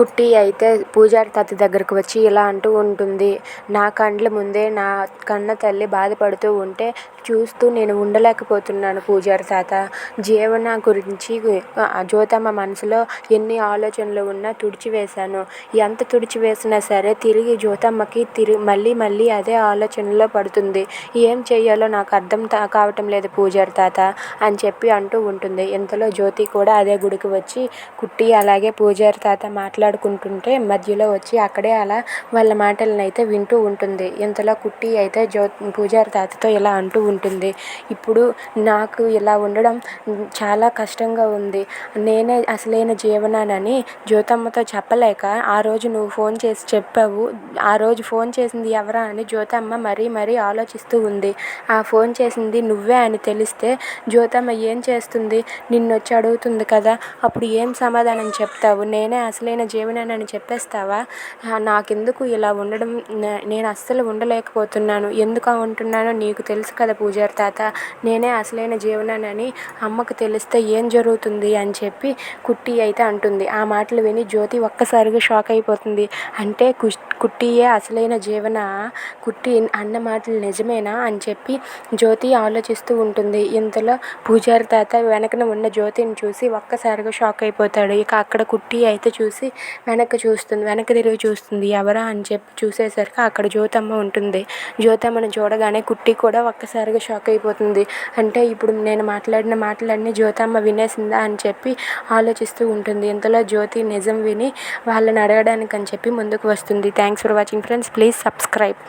కుట్టి అయితే పూజారి తాత దగ్గరకు వచ్చి ఇలా అంటూ ఉంటుంది. నా కండ్ల ముందే నా కన్న తల్లి బాధపడుతూ ఉంటే చూస్తూ నేను ఉండలేకపోతున్నాను పూజారి తాత. జీవన గురించి జ్యోతమ్మ మనసులో ఎన్ని ఆలోచనలు ఉన్నా తుడిచివేశాను. ఎంత తుడిచివేసినా సరే తిరిగి జ్యోతమ్మకి తిరిగి మళ్ళీ మళ్ళీ అదే ఆలోచనలో పడుతుంది. ఏం చేయాలో నాకు అర్థం కావటం లేదు పూజారి తాత అని చెప్పి అంటూ ఉంటుంది. ఇంతలో జ్యోతి కూడా అదే గుడికి వచ్చి కుట్టి అలాగే పూజారి తాత మాట్లాడు మాట్లాడుకుంటుంటే మధ్యలో వచ్చి అక్కడే అలా వాళ్ళ మాటలను అయితే వింటూ ఉంటుంది. ఇంతలో కుట్టి అయితే జ్యో పూజారి తాతతో ఇలా అంటూ ఉంటుంది. ఇప్పుడు నాకు ఇలా ఉండడం చాలా కష్టంగా ఉంది. నేనే అసలైన జీవనానని జ్యోతమ్మతో చెప్పలేక ఆ రోజు నువ్వు ఫోన్ చేసి చెప్పావు. ఆ రోజు ఫోన్ చేసింది ఎవరా అని జ్యోతమ్మ మరీ మరీ ఆలోచిస్తూ ఉంది. ఆ ఫోన్ చేసింది నువ్వే అని తెలిస్తే జ్యోతమ్మ ఏం చేస్తుంది? నిన్ను వచ్చి అడుగుతుంది కదా. అప్పుడు ఏం సమాధానం చెప్తావు? నేనే అసలైన జీవనానని చెప్పేస్తావా? నాకెందుకు ఇలా ఉండడం? నేను అస్సలు ఉండలేకపోతున్నాను. ఎందుకు ఉంటున్నానో నీకు తెలుసు కదా పూజారి తాత. నేనే అసలైన జీవనానని అమ్మకు తెలిస్తే ఏం జరుగుతుంది అని చెప్పి కుట్టి అయితే అంటుంది. ఆ మాటలు విని జ్యోతి ఒక్కసారిగా షాక్ అయిపోతుంది. అంటే కుష్ కుట్టియే అసలైన జీవన? కుట్టి అన్న మాటలు నిజమేనా? అని చెప్పి జ్యోతి ఆలోచిస్తూ ఉంటుంది. ఇంతలో పూజారి తాత వెనకన ఉన్న జ్యోతిని చూసి ఒక్కసారిగా షాక్ అయిపోతాడు. ఇక అక్కడ కుట్టి అయితే చూసి వెనక్కి చూస్తుంది వెనక్కి తిరిగి చూస్తుంది ఎవరా అని చెప్పి చూసేసరికి అక్కడ జ్యోతమ్మ ఉంటుంది. జ్యోతమ్మను చూడగానే కుట్టి కూడా ఒక్కసారిగా షాక్ అయిపోతుంది. అంటే ఇప్పుడు నేను మాట్లాడిన మాటలన్నీ జ్యోతమ్మ వినేసిందా అని చెప్పి ఆలోచిస్తూ ఉంటుంది. ఇంతలో జ్యోతి నిజం విని వాళ్ళని అడగడానికి అని చెప్పి ముందుకు వస్తుంది. Thanks for watching friends please subscribe